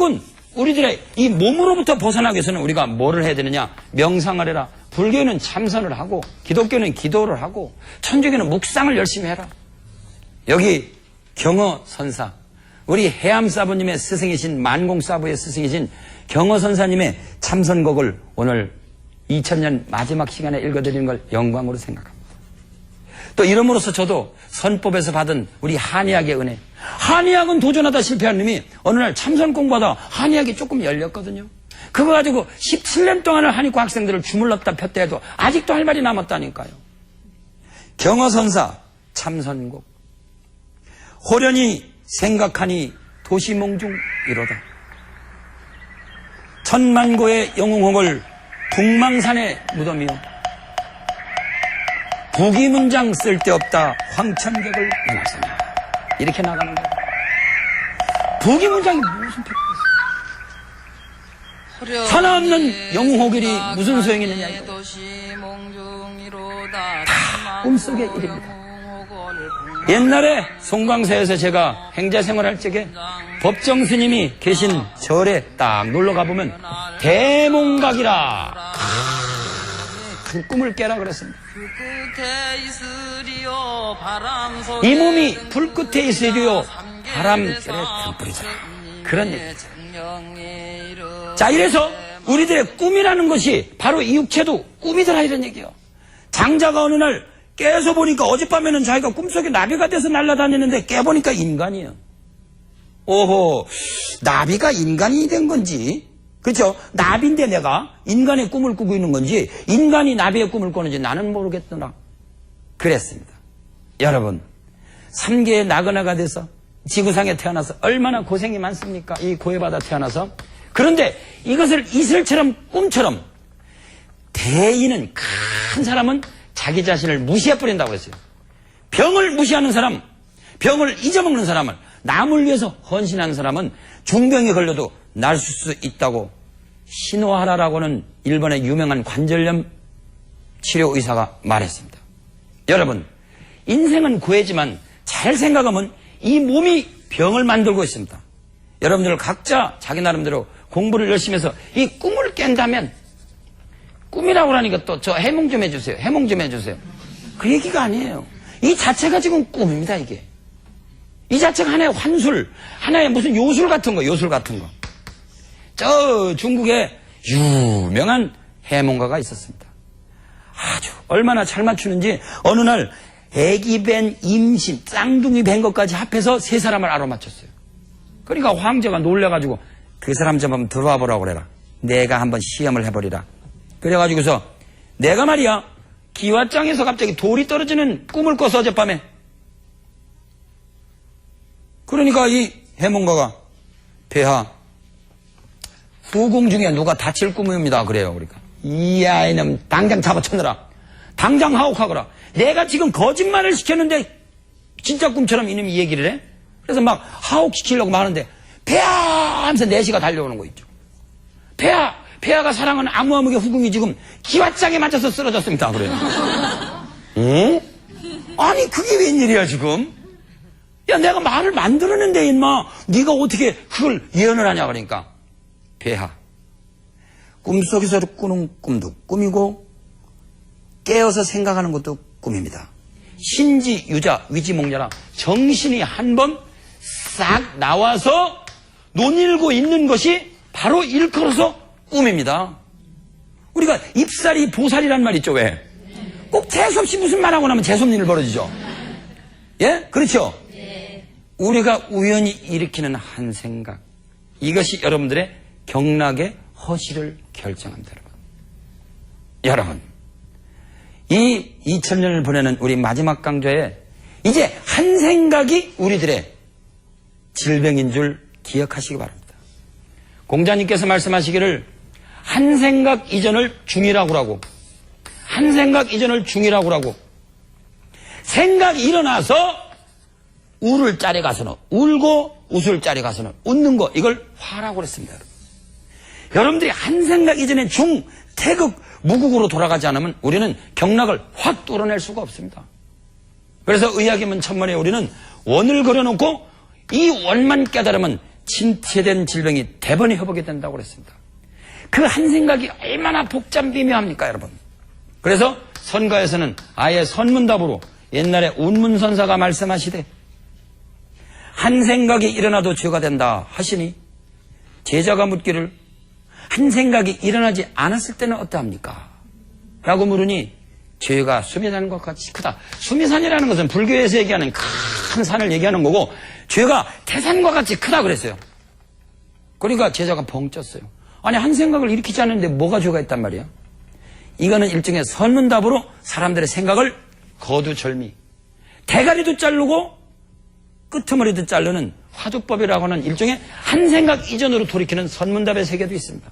무조건 우리들의 이 몸으로부터 벗어나기 위해서는 우리가 뭐를 해야 되느냐? 명상을 해라. 불교는 참선을 하고, 기독교는 기도를 하고, 천주교는 묵상을 열심히 해라. 여기 경어 선사, 우리 해암 사부님의 스승이신 만공 사부의 스승이신 경어 선사님의 참선곡을 오늘 2000년 마지막 시간에 읽어드리는 걸 영광으로 생각합니다. 또 이름으로써 저도 선법에서 받은 우리 한의학의 은혜. 한의학은 도전하다 실패한 놈이 어느 날 참선 공부하다 한의학이 조금 열렸거든요. 그거 가지고 17년 동안을 한의과 학생들을 주물렀다 폈다 해도 아직도 할 말이 남았다니까요. 경어선사 참선곡. 호련히 생각하니 도시몽중 이로다. 천만고의 영웅홍을 북망산에 묻어미요. 부기문장 쓸데없다 황천객을 연합사냐 이렇게 나가는 거예요. 부기 문장이 무슨 필요가 있어요? 사나 없는 영웅호길이 무슨 소용이 있느냐 이거. 다 꿈속의 일입니다. 옛날에 송광사에서 제가 행자 생활할 적에 법정 스님이 계신 절에 딱 놀러 가보면 대몽각이라 큰 꿈을 깨라 그랬습니다. 이 몸이 불 끝에 있으리요 바람결에 등불이다. 그런 얘기. 자 이래서 우리들의 꿈이라는 것이 바로 이 육체도 꿈이더라 이런 얘기요. 장자가 어느 날 깨서 보니까 어젯밤에는 자기가 꿈속에 나비가 돼서 날아다니는데 깨보니까 인간이에요. 오호, 나비가 인간이 된 건지, 그렇죠? 나비인데 내가 인간의 꿈을 꾸고 있는 건지, 인간이 나비의 꿈을 꾸는지 나는 모르겠더라. 그랬습니다. 여러분, 삼계의 나그나가 돼서 지구상에 태어나서 얼마나 고생이 많습니까? 이 고해받아 태어나서. 그런데 이것을 이슬처럼 꿈처럼 대인은 큰 사람은 자기 자신을 무시해버린다고 했어요. 병을 무시하는 사람, 병을 잊어먹는 사람을 남을 위해서 헌신하는 사람은 중병에 걸려도 날수 있다고 신호하라라고는 일본의 유명한 관절염 치료 의사가 말했습니다. 여러분, 인생은 구애지만 잘 생각하면 이 몸이 병을 만들고 있습니다. 여러분들 각자 자기 나름대로 공부를 열심히 해서 이 꿈을 깬다면 꿈이라고 그러니까 또 저 해몽 좀 해주세요. 해몽 좀 해주세요. 그 얘기가 아니에요. 이 자체가 지금 꿈입니다, 이게. 이 자체가 하나의 환술, 하나의 무슨 요술 같은 거, 요술 같은 거. 저 중국에 유명한 해몽가가 있었습니다. 아주 얼마나 잘 맞추는지 어느 날 애기 벤 임신, 쌍둥이 벤 것까지 합해서 세 사람을 알아맞혔어요. 그러니까 황제가 놀래가지고 그 사람 좀 한번 들어와 보라고 그래라. 내가 한번 시험을 해버리라. 그래가지고서 내가 말이야 기와장에서 갑자기 돌이 떨어지는 꿈을 꿔서 어젯밤에 그러니까 이 해몽가가 폐하 후궁 중에 누가 다칠 꿈입니다 그래요 그러니까 이 아이는 당장 잡아쳤느라 당장 하옥하거라 내가 지금 거짓말을 시켰는데 진짜 꿈처럼 이놈이 얘기를 해 그래서 막 하옥시키려고 하는데 폐하 하면서 내시가 달려오는 거 있죠 폐하 폐하가 사랑하는 아무아무개 후궁이 지금 기와장에 맞춰서 쓰러졌습니다. 그래요. 어? 아니 그게 웬일이야 지금? 야 내가 말을 만들었는데 임마 네가 어떻게 그걸 예언을 하냐 그러니까 폐하 꿈속에서 꾸는 꿈도 꿈이고 깨어서 생각하는 것도 꿈입니다. 신지 유자 위지몽자라 정신이 한 번 싹 나와서 논일고 있는 것이 바로 일컬어서 꿈입니다. 우리가 입살이 보살이란 말 있죠, 왜? 꼭 재수 없이 무슨 말하고 나면 재수없는 일 벌어지죠? 예? 그렇죠? 우리가 우연히 일으키는 한 생각. 이것이 여러분들의 경락의 허시를 여러분. 여러분, 이 2000년을 보내는 우리 마지막 강좌에 이제 한 생각이 우리들의 질병인 줄 기억하시기 바랍니다. 공자님께서 말씀하시기를 한 생각 이전을 중이라고 하고 한 생각 이전을 중이라고 하고 생각이 일어나서 울을 자리 가서는 울고 웃을 자리 가서는 웃는 거 이걸 화라고 그랬습니다. 여러분들이 한 생각 이전에 중, 태극, 무국으로 돌아가지 않으면 우리는 경락을 확 뚫어낼 수가 없습니다. 그래서 의학이면 천만에 우리는 원을 그려놓고 이 원만 깨달으면 침체된 질병이 대번에 회복이 된다고 그랬습니다. 그 한 생각이 얼마나 복잡 미묘합니까, 여러분? 그래서 선가에서는 아예 선문답으로 옛날에 운문선사가 말씀하시되 한 생각이 일어나도 죄가 된다 하시니 제자가 묻기를 한 생각이 일어나지 않았을 때는 어떠합니까? 라고 물으니 죄가 수미산과 같이 크다. 수미산이라는 것은 불교에서 얘기하는 큰 산을 얘기하는 거고 죄가 태산과 같이 크다 그랬어요. 그러니까 제자가 벙 쪘어요. 아니 한 생각을 일으키지 않는데 뭐가 죄가 있단 말이야? 이거는 일종의 선문답으로 사람들의 생각을 거두절미 대가리도 자르고 끄트머리도 자르는 화두법이라고 하는 일종의 한 생각 이전으로 돌이키는 선문답의 세계도 있습니다.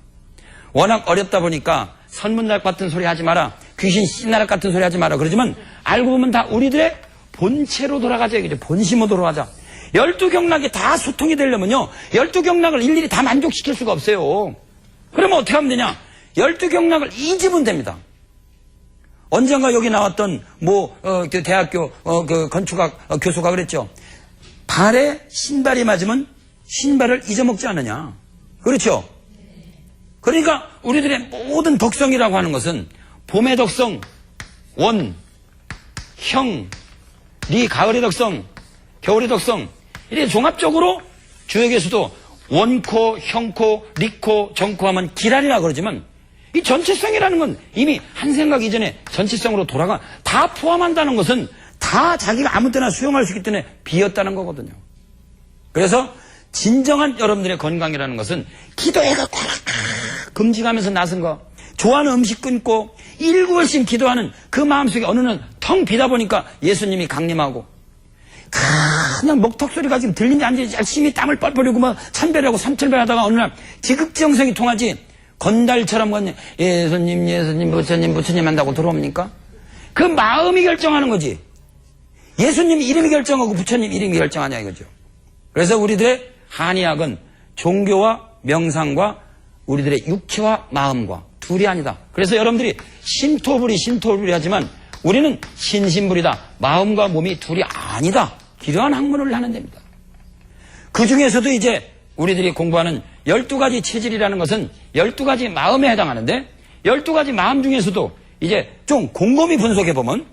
워낙 어렵다 보니까 선문답 같은 소리 하지 마라. 귀신 씨나락 같은 소리 하지 마라. 그러지만 알고 보면 다 우리들의 본체로 돌아가자. 이죠 본심으로 돌아가자. 열두 경락이 다 소통이 되려면요. 열두 경락을 일일이 다 만족시킬 수가 없어요. 그러면 어떻게 하면 되냐? 열두 경락을 잊으면 됩니다. 언젠가 여기 나왔던 뭐 어, 그 대학교 어, 그 건축학 어, 교수가 그랬죠. 발에 신발이 맞으면 신발을 잊어먹지 않느냐. 그렇죠? 그러니까 우리들의 모든 덕성이라고 하는 것은 봄의 덕성, 원, 형, 리 가을의 덕성, 겨울의 덕성 이렇게 종합적으로 주역에서도 원코, 형코, 리코, 정코 하면 기랄이라 그러지만 이 전체성이라는 건 이미 한 생각 이전에 전체성으로 돌아가 다 포함한다는 것은 다 자기가 아무 때나 수용할 수 있기 때문에 비었다는 거거든요. 그래서 진정한 여러분들의 건강이라는 것은 기도해가 꽉 금지하면서 나선 거. 좋아하는 음식 끊고 일구월씩 기도하는 그 마음속에 어느 날 텅 비다 보니까 예수님이 강림하고 그냥 목턱 소리가 지금 들리는지 안 들리는지 열심히 땀을 뻘뻘 흘리고 뭐 참배하고 삼철배 하다가 어느 날 지극정성이 통하지 건달처럼 건 예수님 예수님 부처님 부처님 한다고 들어옵니까? 그 마음이 결정하는 거지. 예수님 이름이 결정하고 부처님 이름이 결정하냐 이거죠. 그래서 우리들의 한의학은 종교와 명상과 우리들의 육체와 마음과 둘이 아니다. 그래서 여러분들이 신토불이 신토불이 하지만 우리는 신신불이다. 마음과 몸이 둘이 아니다. 이러한 학문을 하는 됩니다. 그 중에서도 이제 우리들이 공부하는 12가지 체질이라는 것은 12가지 마음에 해당하는데 12가지 마음 중에서도 이제 좀 곰곰이 분석해보면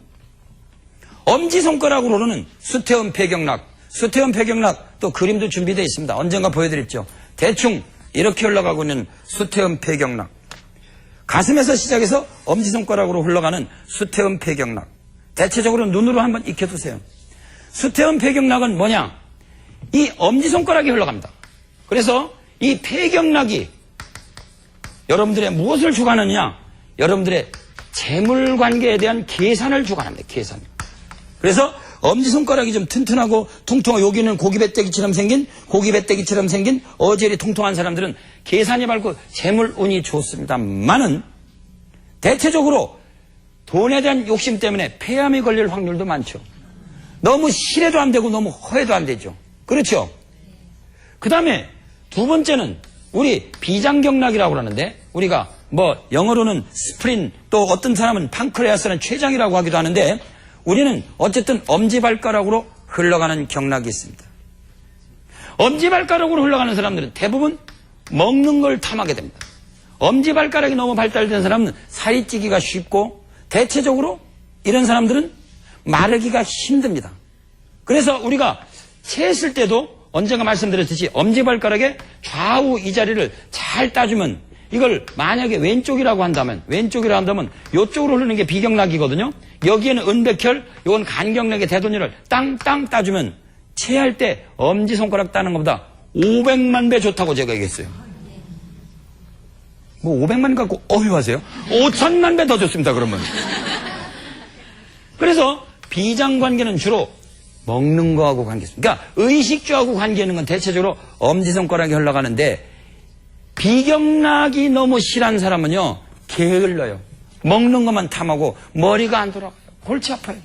엄지손가락으로는 수태음 폐경락, 수태음 폐경락 또 그림도 준비되어 있습니다. 언젠가 보여드렸죠. 대충 이렇게 흘러가고 있는 수태음 폐경락. 가슴에서 시작해서 엄지손가락으로 흘러가는 수태음 폐경락. 대체적으로 눈으로 한번 익혀두세요. 수태음 폐경락은 뭐냐? 이 엄지손가락이 흘러갑니다. 그래서 이 폐경락이 여러분들의 무엇을 주관하느냐? 여러분들의 재물 관계에 대한 계산을 주관합니다. 계산. 그래서 엄지손가락이 좀 튼튼하고 통통하고 여기는 고기배때기처럼 생긴 고기배때기처럼 생긴 어젤이 통통한 사람들은 계산이 밝고 재물운이 좋습니다만은 대체적으로 돈에 대한 욕심 때문에 폐암이 걸릴 확률도 많죠. 너무 실해도 안 되고 너무 허해도 안 되죠. 그렇죠? 그 다음에 두 번째는 우리 비장경락이라고 그러는데 우리가 뭐 영어로는 스프린 또 어떤 사람은 팡크레아스는 췌장이라고 하기도 하는데 우리는 어쨌든 엄지발가락으로 흘러가는 경락이 있습니다. 엄지발가락으로 흘러가는 사람들은 대부분 먹는 걸 탐하게 됩니다. 엄지발가락이 너무 발달된 사람은 살이 찌기가 쉽고 대체적으로 이런 사람들은 마르기가 힘듭니다. 그래서 우리가 채했을 때도 언젠가 말씀드렸듯이 엄지발가락의 좌우 이 자리를 잘 따주면 이걸 만약에 왼쪽이라고 한다면 왼쪽이라고 한다면 이쪽으로 흐르는 게 비경락이거든요. 여기에는 은백혈, 이건 간경락의 대돈율을 땅땅 따주면 체할 때 엄지손가락 따는 것보다 500만 배 좋다고 제가 얘기했어요. 뭐 500만 갖고 어휘하세요? 5천만 배 더 좋습니다. 그러면. 그래서 비장관계는 주로 먹는 거하고 관계 있습니다. 그러니까 의식주하고 관계 있는 건 대체적으로 엄지손가락이 흘러가는데 비경락이 너무 실한 사람은요 게을러요. 먹는 것만 탐하고 머리가 안 돌아가요. 골치 아파요.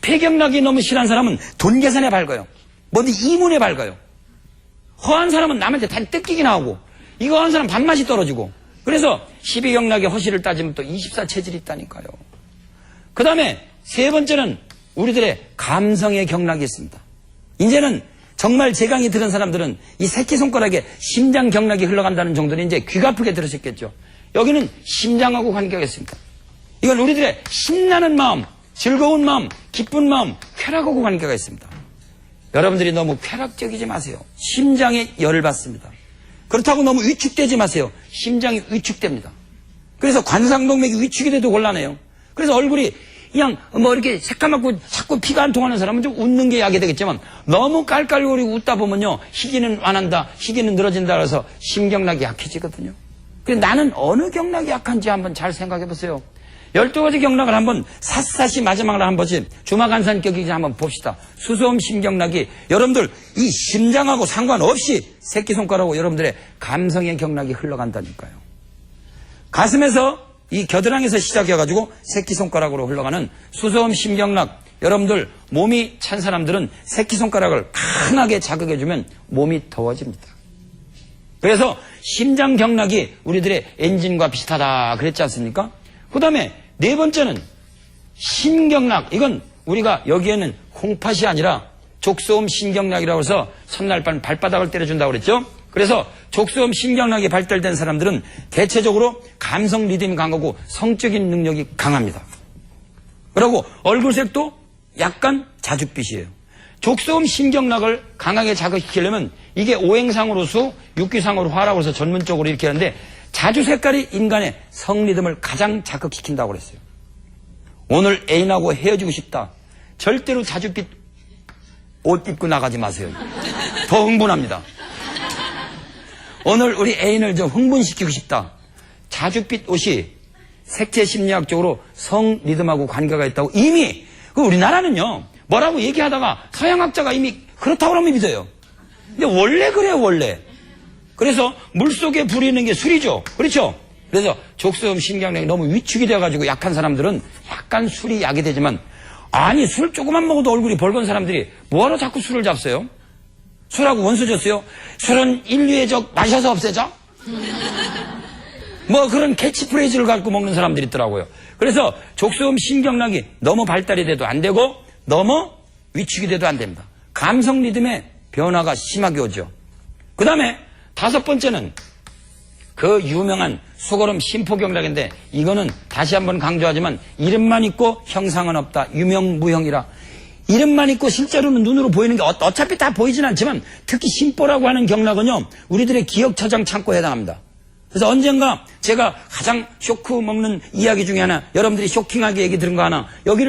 폐경락이 너무 실한 사람은 돈 계산에 밝아요. 뭐든 이문에 밝아요. 허한 사람은 남한테 다 뜯기긴 하고 이거 한 사람 밥맛이 떨어지고 그래서 12경락의 허실을 따지면 또 24체질이 있다니까요. 그 다음에 세 번째는 우리들의 감성의 경락이 있습니다. 이제는 정말 제 강의 들은 사람들은 이 새끼손가락에 심장 경락이 흘러간다는 정도는 이제 귀가 아프게 들으셨겠죠. 여기는 심장하고 관계가 있습니다. 이건 우리들의 신나는 마음, 즐거운 마음, 기쁜 마음, 쾌락하고 관계가 있습니다. 여러분들이 너무 쾌락적이지 마세요. 심장에 열을 받습니다. 그렇다고 너무 위축되지 마세요. 심장이 위축됩니다. 그래서 관상동맥이 위축이 돼도 곤란해요. 그래서 얼굴이 그냥 뭐 이렇게 새까맣고 자꾸 피가 안 통하는 사람은 좀 웃는 게 약이 되겠지만 너무 깔깔거리고 웃다 보면요 희기는 완한다 희기는 늘어진다 그래서 심경락이 약해지거든요. 그래서 나는 어느 경락이 약한지 한번 잘 생각해 보세요. 12가지 경락을 한번 샅샅이 마지막으로 한 번씩 주마간산격이지 한번 봅시다. 수소음 심경락이 여러분들 이 심장하고 상관없이 새끼손가락으로 여러분들의 감성의 경락이 흘러간다니까요. 가슴에서 이 겨드랑이에서 시작해가지고 새끼손가락으로 흘러가는 수소음 심경락 여러분들 몸이 찬 사람들은 새끼손가락을 강하게 자극해주면 몸이 더워집니다. 그래서 심장 경락이 우리들의 엔진과 비슷하다 그랬지 않습니까? 그 다음에 네 번째는 신경락 이건 우리가 여기에는 콩팥이 아니라 족소음 신경락이라고 해서 첫날 밤 발바닥을 때려준다고 그랬죠? 그래서 족소음 신경락이 발달된 사람들은 대체적으로 감성 리듬이 강하고 성적인 능력이 강합니다. 그리고 얼굴색도 약간 자줏빛이에요. 족소음 신경락을 강하게 자극시키려면 이게 오행상으로 수, 육기상으로 화라고 해서 전문적으로 이렇게 하는데 자주 색깔이 인간의 성리듬을 가장 자극시킨다고 그랬어요. 오늘 애인하고 헤어지고 싶다. 절대로 자줏빛 옷 입고 나가지 마세요. 더 흥분합니다. 오늘 우리 애인을 좀 흥분시키고 싶다. 자줏빛 옷이 색채 심리학적으로 성 리듬하고 관계가 있다고 이미 그 우리나라는요 뭐라고 얘기하다가 서양학자가 이미 그렇다고 하면 믿어요. 근데 원래 그래요 원래. 그래서 물속에 부리는 게 술이죠. 그렇죠? 그래서 족소음 신경량이 너무 위축이 돼가지고 약한 사람들은 약간 술이 약이 되지만 아니 술 조금만 먹어도 얼굴이 벌건 사람들이 뭐하러 자꾸 술을 잡어요? 술하고 원수 줬어요? 술은 인류의 적 마셔서 없애자? 뭐 그런 캐치프레이즈를 갖고 먹는 사람들이 있더라고요. 그래서 족소음 신경락이 너무 발달이 돼도 안 되고 너무 위축이 돼도 안 됩니다. 감성 리듬의 변화가 심하게 오죠. 그 다음에 다섯 번째는 그 유명한 수거름 심포경락인데 이거는 다시 한번 강조하지만 이름만 있고 형상은 없다. 유명무형이라. 이름만 있고 실제로는 눈으로 보이는 게 어- 어차피 다 보이진 않지만 특히 심보라고 하는 경락은요 우리들의 기억 저장 창고에 해당합니다. 그래서 언젠가 제가 가장 쇼크 먹는 이야기 중에 하나 여러분들이 쇼킹하게 얘기 들은 거 하나 여기를